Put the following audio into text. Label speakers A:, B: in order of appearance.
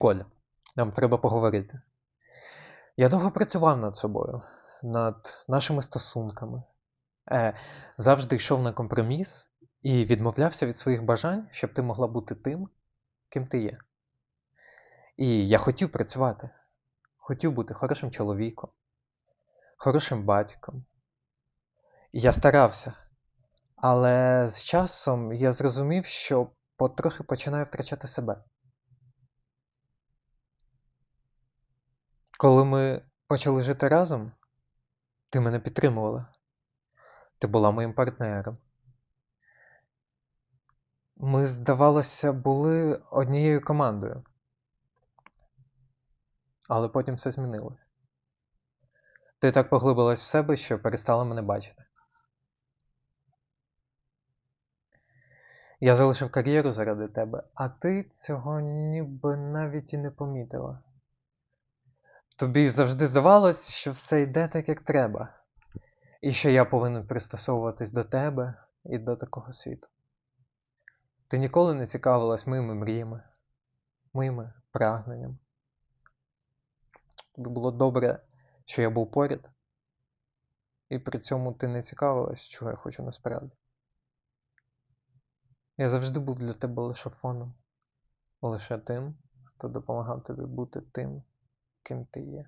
A: Коля, нам треба поговорити. Я довго працював над собою, над нашими стосунками. Е, завжди йшов на компроміс і відмовлявся від своїх бажань, щоб ти могла бути тим, ким ти є. І я хотів працювати, хотів бути хорошим чоловіком, хорошим батьком. І я старався. Але з часом я зрозумів, що потрохи починаю втрачати себе. Коли ми почали жити разом, ти мене підтримувала. Ти була моїм партнером. Ми, здавалося, були однією командою. Але потім все змінилось. Ти так поглибилась в себе, що перестала мене бачити. Я залишив кар'єру заради тебе, а ти цього ніби навіть і не помітила. Тобі завжди здавалось, що все йде так, як треба, і що я повинен пристосовуватись до тебе і до такого світу. Ти ніколи не цікавилась моїми мріями, моїми прагненнями. Тобі було добре, що я був поряд, і при цьому ти не цікавилась, чого я хочу насправді. Я завжди був для тебе лише фоном, лише тим, хто допомагав тобі бути тим, ким ти є.